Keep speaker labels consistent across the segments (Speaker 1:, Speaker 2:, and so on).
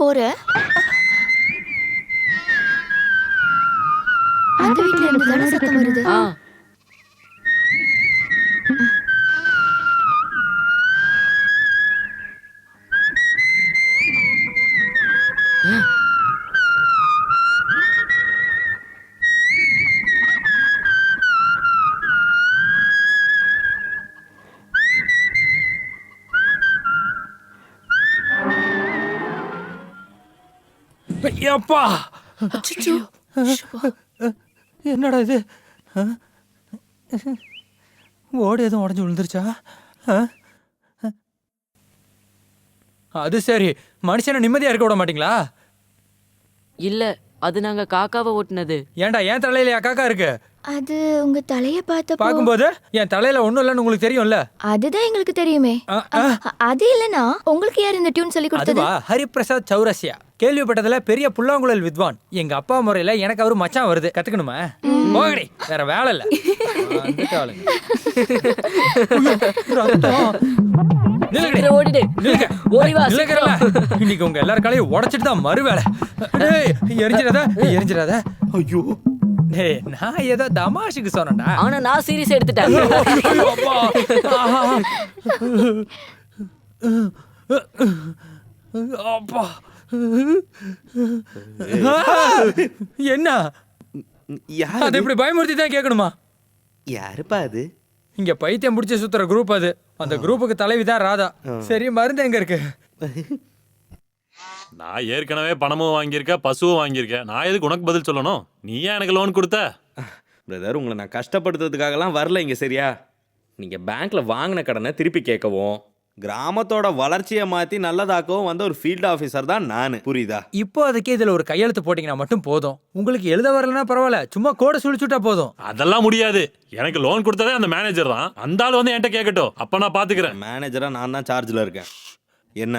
Speaker 1: போற? அந்த வீட்ல இருந்து தானே சத்தம் வருது? அச்சச்சோ. ஷுபா.
Speaker 2: என்னடா இது? ஓடு எதுவும் உடஞ்சி விழுந்துருச்சா ஆ? அது சரி மனுஷனை நிம்மதியா இருக்க விட மாட்டீங்களா
Speaker 3: இல்ல அது நாங்க காக்காவை ஓட்டுனது.
Speaker 2: ஏன்டா என் தலையில காக்கா இருக்கு?
Speaker 1: அது உங்க தலைய பார்த்தப்போ
Speaker 2: பார்க்கும்போது என் தலையில ஒண்ணும் இல்லைன்னு உங்களுக்கு தெரியும்ல?
Speaker 1: அதுதான் எங்களுக்கு தெரியுமே.
Speaker 2: ஆ, ஆ.
Speaker 1: அ- அது இல்லனா உங்களுக்கு யார் இந்த டியூன் சொல்லி கொடுத்தது?
Speaker 2: அதுவா? ஹரிபிரசாத் சௌரஸ்யா. கேள்விப்பட்டதுல பெரிய புல்லாங்குழல் வித்வான். எங்க அப்பா முறையில எனக்கு அவரு மச்சான் வருது. கத்துக்கணுமா? போகடி வேற வேலை இல்ல. வந்துட்டாளுங்க. ஐயோ, ரத்தம். நில்லுங்கடி.
Speaker 3: ஓடிடு.
Speaker 2: நில்லுங்க.
Speaker 3: ஓடி வா,
Speaker 2: நில்லுங்கறல. இன்னைக்கு உங்க எல்லார் காலையும் உடைச்சிட்டு தான் மறு வேலை டேய், எரிஞ்சிடாத எரிஞ்சிடாத.
Speaker 4: ஐயோ.
Speaker 2: டேய் நான் ஏதோ தமாஷுக்கு சொன்னேன்டா.
Speaker 3: ஆனா நான் சீரியஸ் எடுத்துட்டேன்.
Speaker 2: அப்பா. என்ன? அது இப்படி பயமுறுத்தி தான் கேட்கணுமா
Speaker 4: யாருப்பா அது?
Speaker 2: இங்க பைத்தியம் முடிச்சு சுத்துற குரூப் அது. அந்த குரூப்புக்கு தலைவி தான் ராதா. சரி மருந்து எங்க இருக்கு?
Speaker 5: நான் ஏற்கனவே பணமும் வாங்கியிருக்கேன் பசுவும் வாங்கியிருக்கேன் நான் எதுக்கு உனக்கு பதில் சொல்லணும்? நீ ஏன் எனக்கு லோன் கொடுத்த?
Speaker 4: பிரதர் உங்களை நான் கஷ்டப்படுத்துறதுக்காகலாம் வரல இங்க சரியா? நீங்க பேங்க்ல வாங்கின கடனை திருப்பி கேட்கவும். கிராமத்தோட வளர்ச்சியை மாத்தி நல்லதாக்கவும் வந்த ஒரு ஃபீல்ட் ஆஃபீஸர் தான் நான். புரியுதா?
Speaker 2: இப்போ அதுக்கு இதுல ஒரு கையெழுத்து போட்டீங்கன்னா மட்டும் போதும். உங்களுக்கு எழுத வரலன்னா பரவாயில்ல. சும்மா கோடை சுழிச்சுட்டா போதும்.
Speaker 5: அதெல்லாம் முடியாது. எனக்கு லோன் கொடுத்ததே அந்த மேனேஜர் தான். அந்த ஆள் வந்து என்கிட்ட கேட்கட்டும் அப்ப நான் பாத்துக்கிறேன்.
Speaker 4: மேனேஜரா நான் தான் சார்ஜ்ல இருக்கேன். என்ன?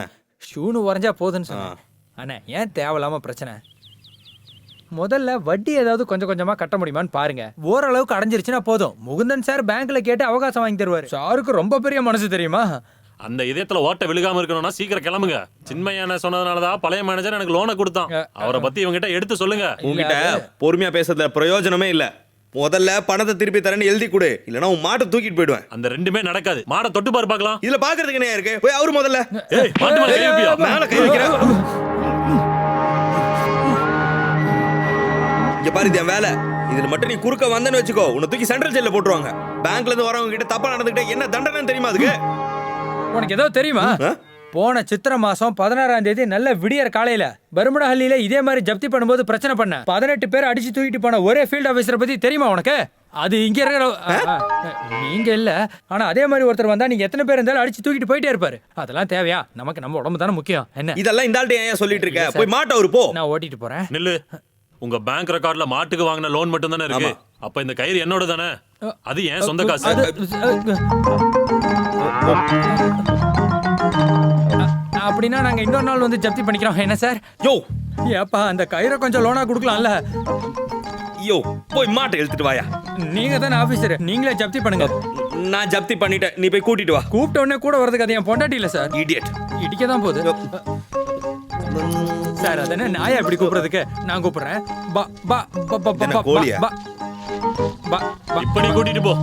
Speaker 2: ஷூனு உறைஞ்சா போதுன்னு சொன்னேன். அண்ணா ஏன் தேவையில்லாம பிரச்சனை? முதல்ல வட்டி ஏதாவது கொஞ்சம் கொஞ்சமா கட்ட முடியுமான்னு பாருங்க. ஓரளவுக்கு அடைஞ்சிருச்சுன்னா போதும். முகுந்தன் சார் பேங்க்ல கேட்டு அவகாசம் வாங்கி தருவாரு. சாருக்கு ரொம்ப பெரிய மனசு தெரியுமா?
Speaker 5: அந்த இதயத்துல ஓட்ட விழுகாம இருக்கணும்னா சீக்கிரம் கிளம்புங்க. சின்மையான சொன்னதுனாலதான் பழைய மேனேஜர் எனக்கு லோனை கொடுத்தான். அவரை பத்தி இவங்கிட்ட எடுத்து சொல்லுங்க.
Speaker 4: உன்கிட்ட பொறுமையா பேசுறதுல பிரயோஜனமே இல்ல. முதல்ல பணத்தை திருப்பி தரேன்னு எழுதி கொடு. இல்லைன்னா உன் மாட்டை தூக்கிட்டு போயிடுவேன்.
Speaker 5: அந்த ரெண்டுமே நடக்காது. மாட தொட்டு பாரு பார்க்கலாம்.
Speaker 4: இதுல பாக்குறதுக்கு என்ன இருக்கு? போய் அவரு முதல்ல.
Speaker 5: ஏய் மாட்டு மேல கை வைப்பியா?
Speaker 4: மேல கை வைக்கிறேன். இங்க பாரு இது என் வேலை. இதுல மட்டும் நீ குறுக்க வந்தேன்னு வச்சுக்கோ. உன்னை தூக்கி சென்ட்ரல் ஜெயில போட்டுருவாங்க. பேங்க்ல இருந்து வரவங்க கிட்ட தப்பா நடந்துக்கிட்டே என்ன தண்டனை தெரியுமா அதுக்கு?
Speaker 2: உனக்கு ஏதோ தெரியுமா? போன சித்திரை மாசம் பதினாறாம் தேதி நல்ல விடியற் காலையில பருமடஹள்ளியில இதே மாதிரி ஜப்தி பண்ணும்போது பிரச்சனை பண்ண. பதினெட்டு பேர் அடிச்சு தூக்கிட்டு போன ஒரே ஃபீல்ட் ஆபீசரை பத்தி தெரியுமா உனக்கு? அது இங்க இருக்கிற நீங்க இல்ல. ஆனா அதே மாதிரி ஒருத்தர் வந்தா நீங்க எத்தனை பேர் இருந்தாலும் அடிச்சு தூக்கிட்டு போயிட்டே இருப்பாரு. அதெல்லாம் தேவையா? நமக்கு நம்ம உடம்பு தானே முக்கியம். என்ன?
Speaker 4: இதெல்லாம் இந்த ஆள்கிட்ட ஏன் சொல்லிட்டு இருக்க? போய் மாட்ட அவரு போ.
Speaker 2: நான் ஓட்டிட்டு போறேன்.
Speaker 5: நில்லு. உங்க பேங்க் ரெக்கார்ட்ல மாட்டுக்கு வாங்கின லோன் மட்டும் தானே இருக்கு அப்ப இந்த கயிறு என்னோட தானே அது ஏன் சொந்த காசு.
Speaker 2: அப்படின்னா நாங்க இன்னொரு நாள் வந்து ஜப்தி பண்ணிக்கிறோம். என்ன சார்?
Speaker 4: யோ!
Speaker 2: ஏப்பா அந்த கயிறை கொஞ்சம் லோனா கொடுக்கலாம்ல.
Speaker 4: யோ போய் மாட்டை இழுத்துட்டு வாயா.
Speaker 2: நீங்க தானே ஆபீசர் நீங்களே ஜப்தி பண்ணுங்க.
Speaker 4: நான் ஜப்தி பண்ணிட்டேன். நீ போய் கூட்டிட்டு வா.
Speaker 2: கூப்பிட்ட உடனே கூட வரதுக்கு அது என் பொண்டாட்டி இல்ல சார்.
Speaker 4: இடியட்
Speaker 2: இடிக்க தான் போகுது சார் அது என்ன நாயா இப்படி கூப்பிடுறதுக்கு? நான் கூப்பிடுறேன். பா பா பா பா பா பா? பா பா பா
Speaker 5: இப்ப நீ கூட்டிட்டு போ.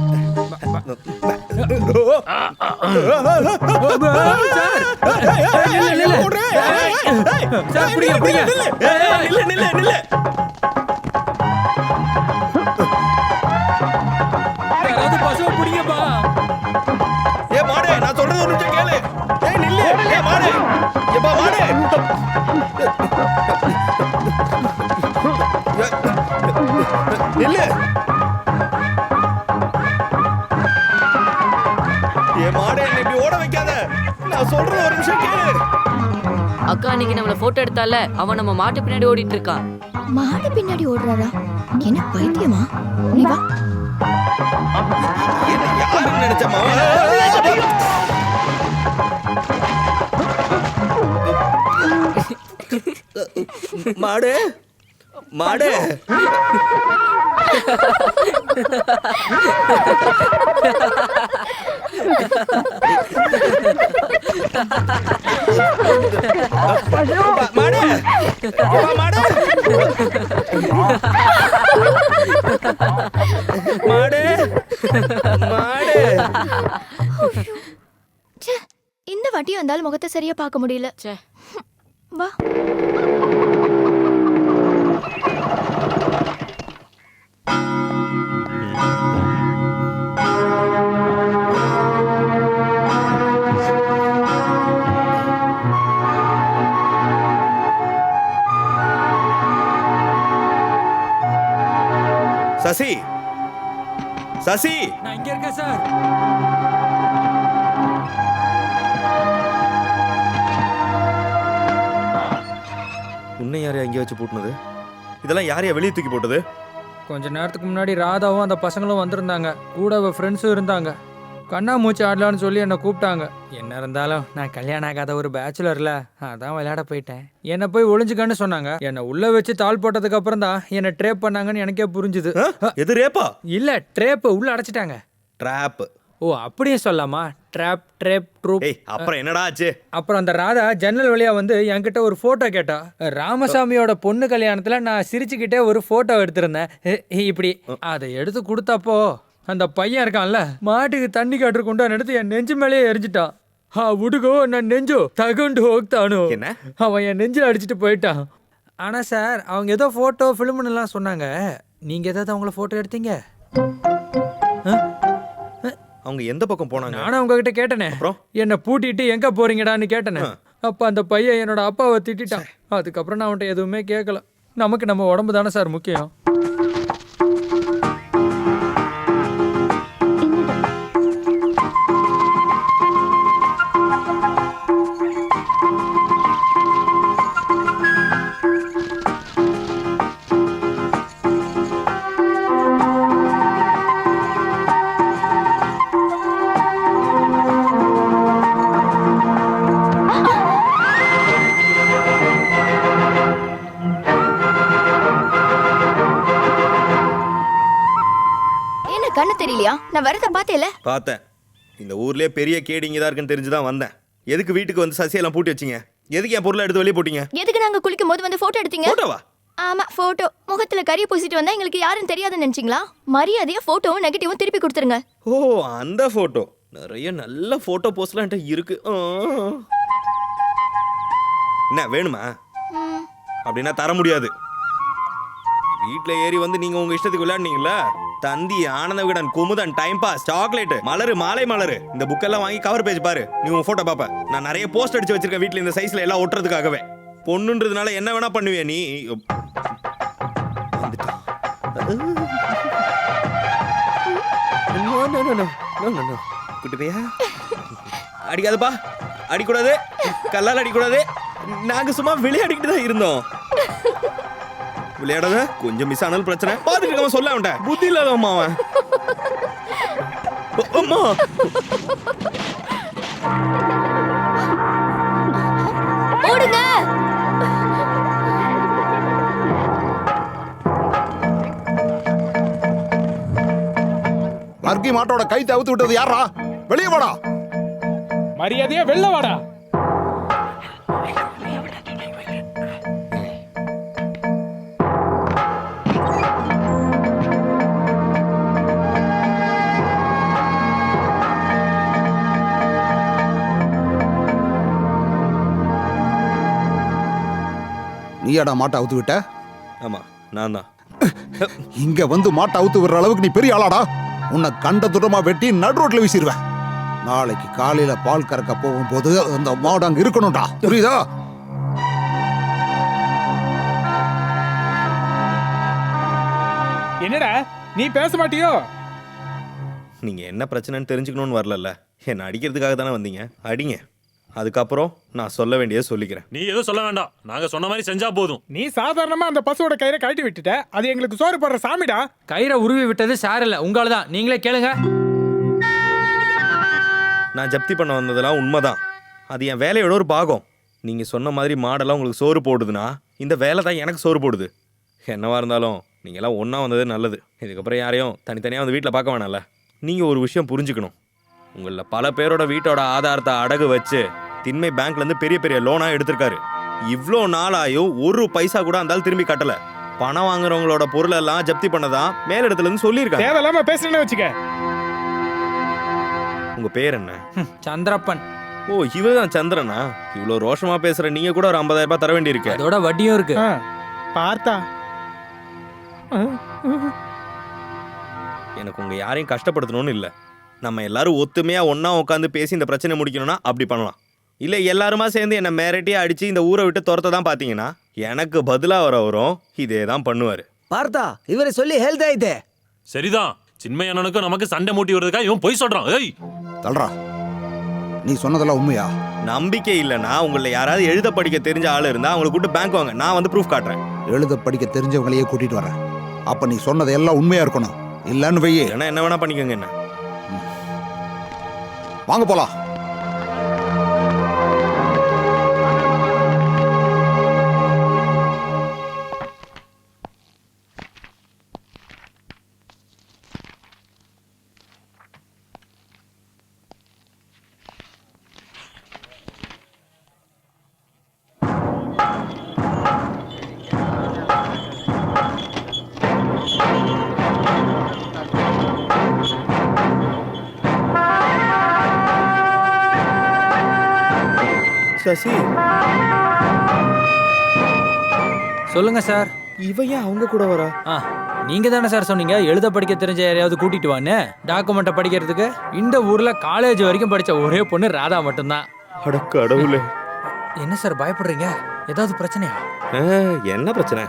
Speaker 2: சார் இல்ல, இல்ல,
Speaker 4: நில்லு நில்லு நில்லு நான் சொல்றது ஒரு நிமிஷம் கேளு.
Speaker 3: அக்கா அன்னைக்கு நம்மள போட்டோ எடுத்தால அவன் நம்ம மாட்டு பின்னாடி ஓடிட்டு இருக்கான்
Speaker 1: மாடு பின்னாடி ஓடுறாரா? என்ன பைத்தியமா? நீ வா.
Speaker 4: என்ன யாருன்னு நினைச்ச மாமா? மாடு மாடு. மாடு வா, மாடு மாடு மாடு
Speaker 1: ச்சே இந்த வாட்டியும் அந்த முகத்தை சரியா பார்க்க முடியல.
Speaker 3: சசி.
Speaker 4: சசி.
Speaker 2: நான் இங்க இருக்கேன் சார்.
Speaker 4: உன்னை யாரையா இங்கே வச்சு பூட்டினது? இதெல்லாம் யாரையா வெளியே தூக்கி போட்டது?
Speaker 2: கொஞ்ச நேரத்துக்கு முன்னாடி ராதாவும் அந்த பசங்களும் வந்திருந்தாங்க. கூட அவ ஃப்ரெண்ட்ஸும் இருந்தாங்க. கண்ணா மூச்சு ஆடலான்னு சொல்லி என்னை கூப்பிட்டாங்க. என்ன இருந்தாலும் நான் கல்யாணம் ஆகாத ஒரு பேச்சுலர்ல அதான் விளையாட போயிட்டேன். என்னை போய் ஒளிஞ்சுக்கன்னு சொன்னாங்க. என்னை உள்ள வச்சு தாள் போட்டதுக்கு அப்புறம் தான் என்னை ட்ரேப் பண்ணாங்கன்னு எனக்கே புரிஞ்சுது?
Speaker 4: எது ரேப்பா
Speaker 2: இல்ல ட்ரேப் உள்ள அடைச்சிட்டாங்க.
Speaker 4: ட்ராப்
Speaker 2: ஓ அப்படியே சொல்லாமா ட்ராப் ட்ரேப் ட்ரூப்
Speaker 4: ஏய் அப்புறம் என்னடா ஆச்சு?
Speaker 2: அப்புறம் அந்த ராதா ஜன்னல் வழியா வந்து என்கிட்ட ஒரு போட்டோ கேட்டா ராமசாமியோட பொண்ணு கல்யாணத்துல நான் சிரிச்சுக்கிட்டே ஒரு போட்டோ எடுத்திருந்தேன். இப்படி அதை எடுத்து கொடுத்தப்போ அந்த பையன் இருக்கான்ல மாட்டுக்கு தண்ணி காட்டுற கொண்டான் எடுத்து என் நெஞ்சு மேலேயே எரிஞ்சிட்டான். ஹா உடுகோ நான் நெஞ்சோ? தகுண்டு
Speaker 4: ஹோக்தானோ?
Speaker 2: அவன் என் நெஞ்சில் அடிச்சுட்டு போயிட்டான். ஆனால் சார் அவங்க ஏதோ ஃபோட்டோ ஃபிலிம்னுலாம் சொன்னாங்க. நீங்கள் ஏதாவது அவங்கள ஃபோட்டோ எடுத்தீங்க?
Speaker 4: அவங்க எந்த பக்கம் போனாங்க?
Speaker 2: ஆனால் உங்ககிட்ட கேட்டனே. என்னை பூட்டிட்டு எங்கே போறீங்கடான்னு கேட்டனே. அப்போ அந்த பையன் என்னோட அப்பாவை திட்டான் அதுக்கப்புறம் நான் அவன்கிட்ட எதுவுமே கேட்கல நமக்கு நம்ம உடம்பு தானே சார் முக்கியம்.
Speaker 1: கண்ணு தெரியலையா? நான் வரத பார்த்தேல.
Speaker 4: பார்த்தேன். இந்த ஊர்லயே பெரிய கேடி இங்கே தான் இருக்குன்னு தெரிஞ்சு தான் வந்தேன். எதுக்கு வீட்டுக்கு வந்து சசியெல்லாம் பூட்டி வச்சீங்க? எதுக்கு என் பொருளை எடுத்து வெளியே போட்டீங்க?
Speaker 1: எதுக்கு நாங்க குளிக்கும் போது வந்து போட்டோ எடுத்தீங்க?
Speaker 4: போட்டோவா?
Speaker 1: ஆமா போட்டோ முகத்துல கறியை பூசிட்டு வந்தா எங்களுக்கு யாருன்னு தெரியாதுன்னு நினைச்சீங்களா? மரியாதையா போட்டோவும் நெகட்டிவும் திருப்பி கொடுத்துருங்க.
Speaker 4: ஓ அந்த ஃபோட்டோ நிறைய நல்ல ஃபோட்டோ போஸ்ட்லாம் என்கிட்ட இருக்கு. என்ன வேணுமா? அப்படின்னா தர முடியாது. வீட்டில் ஏறி வந்து நீங்க உங்க இஷ்டத்துக்கு விளையாடுனீங்கல்ல Thanthi Ananda Vikatan Kumudan time pass chocolate மலரு மாலை மலரு. இந்த புக்கெல்லாம் வாங்கி கவர் பேஜ் பாரு. நீ உன் போட்டோ பாப்ப. நான் நிறைய போஸ்ட் அடிச்சு வச்சிருக்கேன் வீட்டுல இந்த சைஸ்ல எல்லாம் ஒட்டுறதுக்காகவே. பொண்ணுன்றதுனால என்ன வேணா பண்ணுவே நீ? வந்துட்டான். அடிக்காதப்பா. அடிக்கூடாது. கல்லால் அடிக்கூடாது. நாங்க சும்மா விளையாடிக்கிட்டு தான் இருந்தோம். விளையாடாத கொஞ்சம் மிஸ் ஆனாலும் பிரச்சனை. பாத்துட்டு இருக்காம சொல்ல அவன்கிட்ட. புத்தி இல்லாதவன் அவன். அ- அம்மா.
Speaker 1: ஓடுங்க.
Speaker 6: வர்க்கி மாட்டோட கை தவித்து விட்டது யாரா வெளியே வாடா.
Speaker 2: மரியாதையா வெளில வாடா.
Speaker 6: நீயாடா மாட்டை அவுத்து விட்ட?
Speaker 4: ஆமா நான் தான்
Speaker 6: இங்க வந்து மாட்டை அவுத்து விடுற அளவுக்கு நீ பெரிய ஆளாடா. உன்னை கண்ட துடமா வெட்டி நடு ரோட்ல வீசிடுவேன் நாளைக்கு காலையில பால் கறக்க போகும்போது அந்த மாடு அங்க இருக்கணும்டா. புரியுதா?
Speaker 7: என்னடா? நீ பேச மாட்டியோ?
Speaker 4: நீங்க என்ன பிரச்சனைன்னு தெரிஞ்சுக்கணும்னு வரலல்ல. என்ன அடிக்கிறதுக்காக தானே வந்தீங்க. அடிங்க. அதுக்கப்புறம் நான் சொல்ல வேண்டியதை சொல்லிக்கிறேன்.
Speaker 5: நீ எதுவும் சொல்ல வேண்டாம். நாங்க சொன்ன மாதிரி செஞ்சா போதும்.
Speaker 7: நீ சாதாரணமா அந்த பசுவோட கயிறை கழட்டி விட்டுட்ட. அது எங்களுக்கு சோறு போடுற சாமிடா.
Speaker 2: கயிறை உருவி விட்டது சார் இல்ல உங்களால தான். நீங்களே கேளுங்க.
Speaker 4: நான் ஜப்தி பண்ண வந்ததெல்லாம் உண்மைதான். அது என் வேலையோட ஒரு பாகம். நீங்க சொன்ன மாதிரி மாடெல்லாம் உங்களுக்கு சோறு போடுதுன்னா இந்த வேலை தான் எனக்கு சோறு போடுது. என்னவா இருந்தாலும் நீங்க எல்லாம் ஒன்றா வந்தது நல்லது. இதுக்கப்புறம் யாரையும் தனித்தனியாக வந்து வீட்டில் பார்க்க வேணாம்ல. நீங்கள் ஒரு விஷயம் புரிஞ்சுக்கணும். உங்களில் பல பேரோட வீட்டோட ஆதாரத்தை அடகு வச்சு திண்மை பேங்க்லேருந்து பெரிய பெரிய லோனாக எடுத்திருக்காரு. இவ்வளோ நாளாயும் ஒரு பைசா கூட அந்த ஆள் திரும்பி கட்டல. பணம் வாங்குறவங்களோட பொருள் எல்லாம் ஜப்தி பண்ணதான் மேலிடத்துல இருந்து சொல்லியிருக்காங்க.
Speaker 7: தேவையில்லாம பேசுறேன்னு வச்சுக்க.
Speaker 4: உங்க பேர் என்ன?
Speaker 2: சந்திரப்பன்.
Speaker 4: ஓ இவர்தான் சந்திரனா? இவ்வளோ ரோஷமா பேசுற நீங்க கூட ஒரு 50000 ரூபாய் தர வேண்டியிருக்கு.
Speaker 2: அதோட வட்டியும் இருக்கு.
Speaker 7: ஆ, பார்த்தா. ஆ,
Speaker 4: எனக்கு உங்க யாரையும் கஷ்டப்படுத்தணும்னு இல்ல. நம்ம எல்லாரும் ஒத்துமையா ஒண்ணா உட்காந்து பேசி இந்த பிரச்சனை முடிக்கணும்னா அப்படி பண்ணலாம். இல்ல எல்லாருமா சேர்ந்து என்ன மிரட்டி அடிச்சு இந்த ஊரை விட்டு துரத்த தான் பாத்தீங்கன்னா எனக்கு பதிலா வரவரும் இதே தான் பண்ணுவாரு.
Speaker 8: பார்த்தா இவரை சொல்லி ஹெல்த் ஆயிட்டே.
Speaker 5: சரிதான். சின்மய அண்ணனுக்கும் நமக்கு சண்டை மூட்டி வருதுக்கா இவன் பொய் சொல்றான். ஏய்!
Speaker 6: தல்றா நீ சொன்னதெல்லாம் உண்மையா?
Speaker 4: நம்பிக்கை இல்லைன்னா உங்களை யாராவது எழுத படிக்க தெரிஞ்ச ஆள் இருந்தா அவங்களை கூட்டு பேங்க் வாங்க. நான் வந்து ப்ரூஃப் காட்டுறேன்.
Speaker 6: எழுத படிக்க தெரிஞ்சவங்களையே கூட்டிட்டு வரேன். அப்ப நீ சொன்னது எல்லாம் உண்மையா இருக்கணும். இல்லன்னு வையே.
Speaker 4: ஏன்னா என்ன வேணா பண்ணிக்கோங்க என்ன.
Speaker 6: வாங்க போலாம்.
Speaker 4: சசி.
Speaker 2: சொல்லுங்க சார்.
Speaker 4: இவ ஏன் அவங்க கூட வரா?
Speaker 2: ஆ நீங்க தானே சார் சொன்னீங்க? எழுத படிக்க தெரிஞ்ச யாரையாவது கூட்டிட்டு வான்னு. டாக்குமெண்ட்டை படிக்கிறதுக்கு இந்த ஊர்ல காலேஜ் வரைக்கும் படிச்ச ஒரே பொண்ணு ராதா மட்டும்தான்.
Speaker 4: அட கடவுளே.
Speaker 2: என்ன சார் பயப்படுறீங்க? ஏதாவது பிரச்சனையா?
Speaker 4: ஆ, என்ன பிரச்சனை?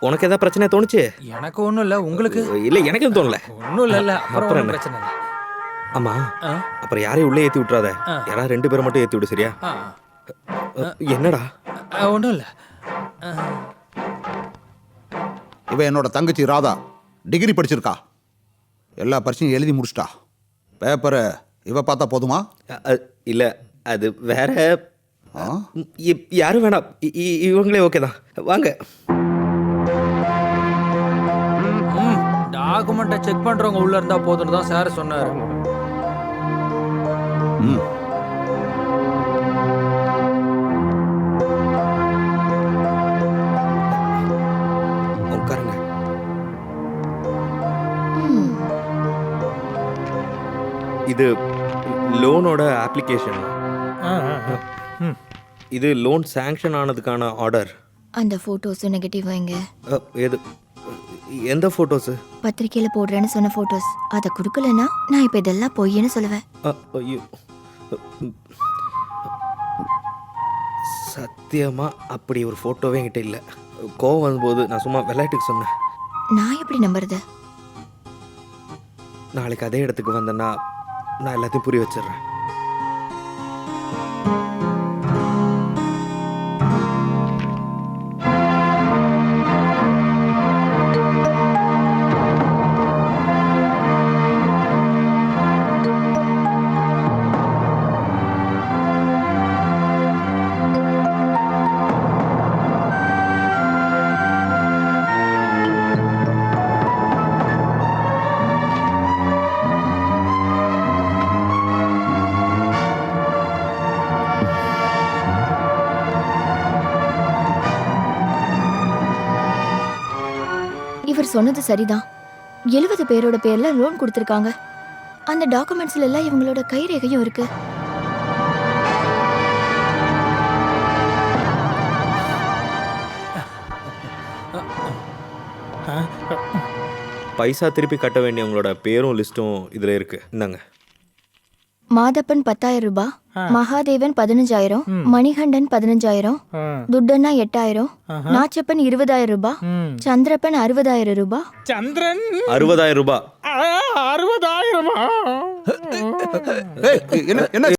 Speaker 4: உனக்கு ஏதாவது பிரச்சனை தோணுச்சு?
Speaker 2: எனக்கு ஒன்றும் இல்லை. உங்களுக்கு?
Speaker 4: இல்ல எனக்கு எதுவும் தோணல.
Speaker 2: ஒன்றும் இல்லை இல்லை. அப்புறம்
Speaker 4: அப்புறம் என்ன?
Speaker 2: பிரச்சனை இல்லை.
Speaker 4: ஆமா
Speaker 2: ஆ?
Speaker 4: அப்புறம் யாரையும் உள்ளே ஏத்தி விட்டுறாத.
Speaker 2: ஆ.
Speaker 4: யாராவது ரெண்டு பேரை மட்டும் ஏத்தி விடு சரியா?
Speaker 2: ஆ.
Speaker 4: என்னடா?
Speaker 2: ஒன்றும் இல்லை
Speaker 6: இவ என்னோட தங்கச்சி ராதா. டிகிரி படிச்சிருக்கா. எல்லா பரீட்சையும் எழுதி முடிச்சிட்டா. பேப்பரை இவ பார்த்தா போதுமா?
Speaker 4: இல்ல அது வேற. யாரும் வேணாம். இ- இ- இவங்களே ஓகே தான். வாங்க.
Speaker 2: டாக்குமெண்ட்டை செக் பண்ணுறவங்க உள்ள இருந்தால் போதும்னு தான் சார் சொன்னார்.
Speaker 6: ம்.
Speaker 4: இது லோனோட அப்ளிகேஷன். இது லோன் சாங்ஷன் ஆனதுக்கான ஆர்டர்
Speaker 1: அந்த போட்டோஸும் நெகட்டிவ் வைங்க.
Speaker 4: எது? எந்த ஃபோட்டோஸு
Speaker 1: பத்திரிக்கையில போடுறேன்னு சொன்ன போட்டோஸ் அதை கொடுக்கலன்னா நான் இப்ப இதெல்லாம் பொய்ன்னு சொல்லுவேன்.
Speaker 4: ஐயோ. சத்தியமா அப்படி ஒரு ஃபோட்டோவே என்கிட்ட இல்லை. கோவம் வந்தபோது நான் சும்மா விளையாட்டுக்கு சொன்னேன்.
Speaker 1: நான் எப்படி நம்புறது?
Speaker 4: நாளைக்கு அதே இடத்துக்கு வந்தேன்னா நான் எல்லாத்தையும் புரிய வச்சிடுறேன்.
Speaker 1: இவர் சொன்னது சரிதான். எழுபது பேரோட பேர்ல லோன் கொடுத்துருக்காங்க. அந்த டாக்குமெண்ட்ஸ்ல எல்லாம் இவங்களோட கைரேகையும் இருக்கு.
Speaker 4: பைசா திருப்பி கட்ட வேண்டியவங்களோட பேரும் லிஸ்ட்டும் இதில் இருக்குது இந்தாங்க.
Speaker 1: மாதப்பன் பத்தாயிரம் ரூபாய். மகாதேவன் பதினஞ்சாயிரம். மணிகண்டன் பதினஞ்சாயிரம் துட்டண்ணா எட்டாயிரம். நாச்சப்பன் இருபதாயிரம் ரூபாய். சந்திரப்பன் அறுபதாயிரம் ரூபாய்
Speaker 7: சந்திரன்
Speaker 4: அறுபதாயிரம் ரூபாய்
Speaker 7: அறுபதாயிரமா
Speaker 6: என்ன